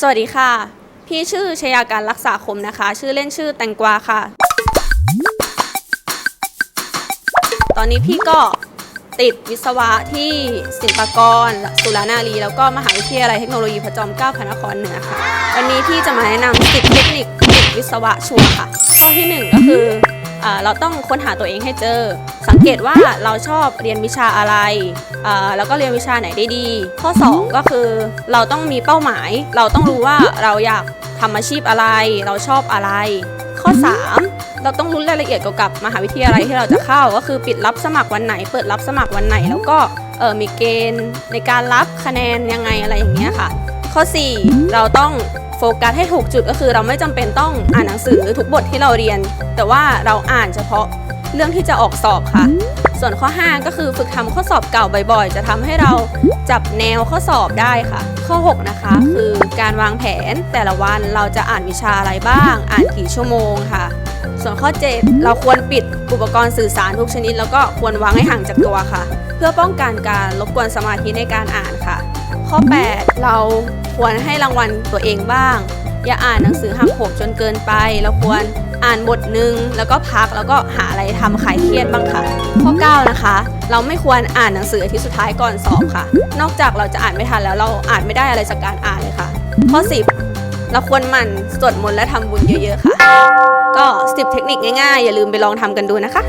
สวัสดีค่ะ พี่ชื่อชยาการรักษาคมนะคะ ชื่อเล่นชื่อแตงกวาค่ะ ตอนนี้พี่ก็ติดวิศวะที่ศิลปากรสุรานารีแล้วก็มหาวิทยาลัยเทคโนโลยีพระจอมเกล้าพระนครเหนือค่ะ วันนี้พี่จะมาแนะนำ10เทคนิคติดวิศวะชัวร์ค่ะ ข้อที่หนึ่งก็คืออาเราต้องค้นหาตัวเองให้เจอ สังเกตว่าเราชอบเรียนวิชาอะไรอ่าแล้วก็เรียนวิชาไหนได้ดี ข้อ 2 ก็คือเราต้องมีเป้าหมาย เราต้องรู้ว่าเราอยากทำอาชีพอะไร เราชอบอะไร ข้อ 3 เราต้องรู้รายละเอียดเกี่ยวกับมหาวิทยาลัยที่เราจะเข้า ก็คือปิดรับสมัครวันไหน เปิดรับสมัครวันไหน แล้วก็เออมีเกณฑ์ในการรับคะแนนยังไงอะไรอย่างเงี้ยค่ะ ข้อ 4 เราต้องโฟกัสให้ถูกจุดก็คือเราไม่จำเป็นต้องอ่านหนังสือทุกบทที่เราเรียน แต่ว่าเราอ่านเฉพาะ เรื่องที่จะออกสอบค่ะ ส่วนข้อ 5 ก็คือฝึกทำข้อสอบเก่าบ่อยๆ จะทำให้เราจับแนวข้อสอบได้ค่ะ ข้อ 6 นะคะ คือการวางแผนแต่ละวันเราจะอ่านวิชาอะไรบ้าง อ่านกี่ชั่วโมงค่ะ ส่วนข้อ 7 เราควรปิดอุปกรณ์สื่อสารทุกชนิด แล้วก็ควรวางให้ห่างจากตัวค่ะ เพื่อป้องกันการรบกวนสมาธิในการอ่านค่ะ ข้อ 8 เราควรให้รางวัลตัวเองบ้าง อย่าอ่านหนังสือหักโหมจนเกินไปเราควร อ่านบทหนึ่งแล้วก็พักแล้วก็หาอะไรทำคลายเครียดบ้างค่ะ ข้อ 9 นะคะ เราไม่ควรอ่านหนังสืออาทิตย์สุดท้ายก่อนสอบค่ะ นอกจากเราจะอ่านไม่ทันแล้วเราอ่านไม่ได้อะไรจากการอ่านเลยค่ะ ข้อ 10 เราควรหมั่นสวดมนต์และทำบุญเยอะๆค่ะ ก็ 10 เทคนิคง่ายๆ อย่าลืมไปลองทำกันดูนะคะ